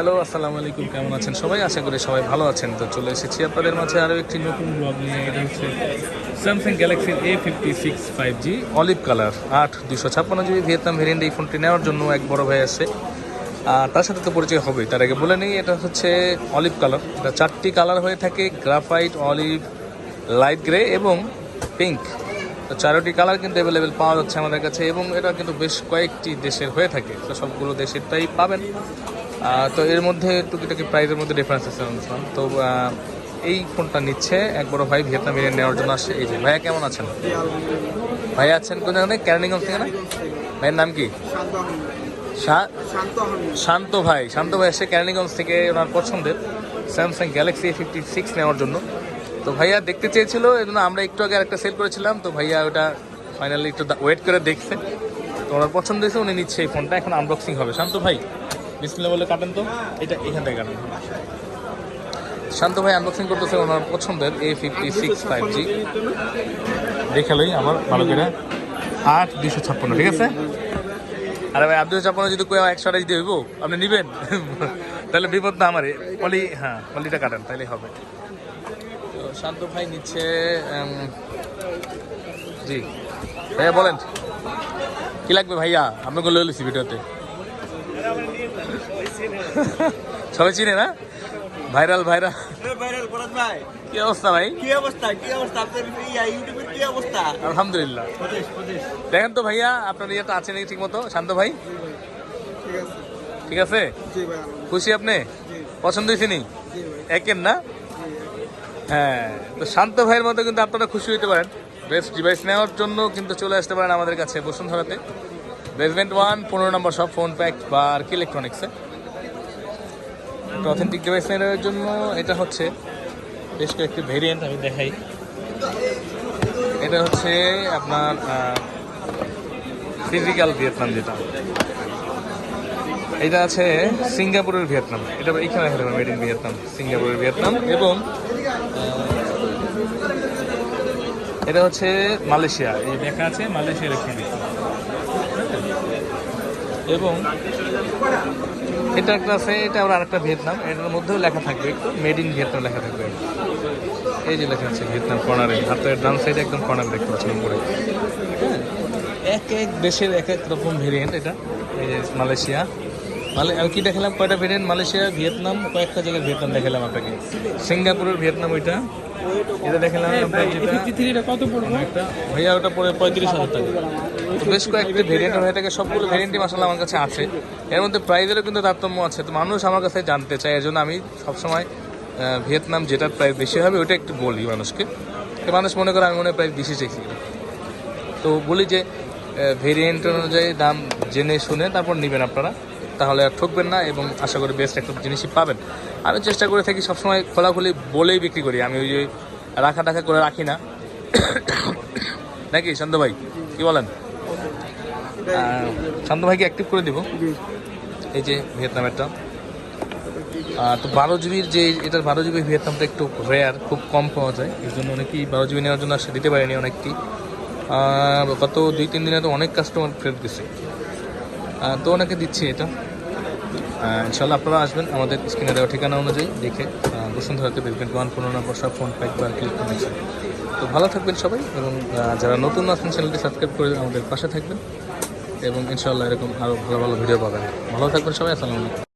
Hello, আসসালামু আলাইকুম। কেমন আছেন সবাই? আশা করি সবাই ভালো আছেন। তো চলে এসেছি আপনাদের মাঝে আরও একটি নতুন ব্লগ নিয়ে। এটা হচ্ছে Samsung Galaxy A fifty six five G olive colour আট দুশো ছাপ্পান্ন জিবি ভিয়েতনাম ভেরিয়েন্ট এই ফোনটি নেওয়ার জন্য এক বড় ভাই আছে আর তার সাথে তো পরিচয় হবে তার আগে বলে নিই, এটা হচ্ছে অলিভ কালার এটা চারটি কালার হয়ে থাকে গ্রাফাইট অলিভ লাইট গ্রে এবং পিঙ্ক তো চারোটি কালার কিন্তু অ্যাভেলেবেল পাওয়া যাচ্ছে আমাদের কাছে এবং এটা কিন্তু বেশ কয়েকটি দেশের হয়ে থাকে। তো সবগুলো দেশেরটাই পাবেন। তো এর মধ্যে টুকিটাকি প্রাইসের মধ্যে ডিফারেন্স আছে তো এই ফোনটা নিচ্ছে এক বড় ভাই ভিয়েতনাম এরিয়া নেওয়ার জন্য আসছে। এই যে, ভাইয়া কেমন আছেন? ভাইয়া আছেন কোন জায়গায়? ক্যারনিগঞ্জ থেকে না? ভাইয়ের নাম কি? শান্ত ভাই। শান্ত ভাই এসে ক্যারনিগঞ্জ থেকে ওনার পছন্দের স্যামসাং গ্যালাক্সি ফিফটি সিক্স নেওয়ার জন্য। তো ভাইয়া দেখতে চেয়েছিল, এই জন্য আমরা একটু আগে একটা সেল করেছিলাম। তো ভাইয়া ওটা ফাইনালি একটু ওয়েট করে দেখছে। তো ওনার পছন্দ হয়েছে, উনি নিচ্ছে এই ফোনটা এখন আনবক্সিং হবে। শান্ত ভাই? ডিসপ্লে বলে কাটেন তো। এটা এখান থেকে কাটেন। শান্ত ভাই আনবক্সিং করতেছে ওনার পছন্দের A fifty six five G দেখে লই আমার ভালো করে। আট দুশো ছাপ্পান্ন ঠিক আছে? আরে ভাই আট দুশো ছাপ্পান্ন যদি কেউ একশো আঠাশ দিয়ে হইব আপনি নিবেন। তাহলে বিপদ না আমারে। পলি হ্যাঁ পলিটা কাটেন তাহলে হবে। তো শান্ত ভাই নিচ্ছে জি। ভাইয়া বলেন। কি লাগবে ভাইয়া? আপনাকে লয়ে লিছি ভিডিওতে। সবাই চিনে না? Viral viral. ভাই। কি অবস্থা ভাই? কি অবস্থা কি অবস্থা? আপনার ইউটিউবের কি অবস্থা? আলহামদুলিল্লাহ। দেখেন তো ভাইয়া আপনার ইয়েটা আছে নাকি ঠিক মতো? শান্ত ভাই? ঠিক আছে। খুশি আপনি? পছন্দ হয়েছে নি? জি একের না? হ্যাঁ তো শান্ত ভাইয়ের মতো কিন্তু আপনারা খুশি হতে পারেন। বেস্ট ডিভাইস নেওয়ার জন্য কিন্তু চলে আসতে পারেন আমাদের কাছে বসুন্ধরাতে। বেসমেন্ট ওয়ান পনেরো নম্বর সব ফোন প্যাক বা আর কি ইলেকট্রনিক্সে অথেন্টিক ডিভাইস নেওয়ার জন্য এটা হচ্ছে বেশ কয়েকটি ভেরিয়েন্ট আমি দেখাই। এটা হচ্ছে আপনার ফিজিক্যাল ভিয়েতনাম যেটা। এটা আছে সিঙ্গাপুরের ভিয়েতনাম এটা এখানে মেড ইন ভিয়েতনাম সিঙ্গাপুরের ভিয়েতনাম এবং এটা হচ্ছে মালয়েশিয়া, এই লেখা আছে মালয়েশিয়ার এখানে এবং এটা একটা আছে, এটা আবার আরেকটা ভিয়েতনাম, এটার মধ্যেও লেখা থাকবে, একটু মেড ইন ভিয়েতনাম লেখা থাকবে। এই যে লেখা আছে ভিয়েতনাম কর্নারে, হাতের ডান সাইডে একদম কর্নার দেখতে পাচ্ছেন উপরে। হ্যাঁ এক এক দেশের এক এক রকম ভেরিয়েন্ট এটা, এই যে মালয়েশিয়া। মালে আমি কি দেখালাম? কয়টা ভেরিয়েন্ট মালয়েশিয়া ভিয়েতনাম কয়েকটা জায়গায় ভিয়েতনাম দেখালাম আপনাকে। সিঙ্গাপুরের ভিয়েতনাম ওইটা। এটা দেখালাম কত পড়বে? একটা ভাইয়া ওটা পড়ে পঁয়ত্রিশ হাজার টাকা। তো বেশ কয়েকটি ভেরিয়েন্ট হয়ে থাকে সবগুলো ভেরিয়েন্টই মাসাল্লাহ আমার কাছে আছে। এর মধ্যে প্রাইজেরও কিন্তু তারতম্য আছে। তো মানুষ আমার কাছে জানতে চায় এর জন্য আমি সবসময় ভিয়েতনাম যেটার প্রাইস বেশি হবে ওইটা একটু বলি মানুষকে। তো মানুষ মনে করে আমি মনে হয় প্রাইস বেশি চাইছি তো বলি যে ভেরিয়েন্ট অনুযায়ী দাম জেনে শুনে তারপর নেবেন আপনারা। তাহলে আর ঠকবেন না এবং আশা করি বেস্ট একটা জিনিসই পাবেন। আমি চেষ্টা করে থাকি সবসময় খোলাখুলি বলেই বিক্রি করি। আমি ওই যে রাখা টাকা করে রাখি না। নাকি শান্ত ভাই কি বলেন? শান্ত ভাইকে অ্যাক্টিভ করে দিব। এই যে ভিয়েতনামেরটা। তো বারো জিবির যে এটার বারো জিবি ভিয়েতনামটা একটু রেয়ার খুব কম পাওয়া যায়। এই জন্য অনেকেই বারো জিবি নেওয়ার জন্য আসলে দিতে পারেনি অনেকটি গত দুই তিন দিনে তো অনেক কাস্টমার ফেরত গেছে তো অনেকে দিচ্ছে এটা। ইনশাল্লাহ আপনারা আসবেন। আমাদের স্ক্রিনে দেওয়া ঠিকানা অনুযায়ী দেখে বসুন্ধ বসুন্ধরাতে দেখবেন ওয়ান পনেরো নম্বর, সব ফোন প্যাক বা ক্লিক করেছেন তো ভালো থাকবেন সবাই এবং যারা নতুন আছেন চ্যানেলটি সাবস্ক্রাইব করে আমাদের পাশে থাকবেন এবং ইনশাল্লাহ এরকম আরও ভালো ভালো ভিডিও পাবেন। ভালো থাকবেন সবাই, আসসালামু আলাইকুম।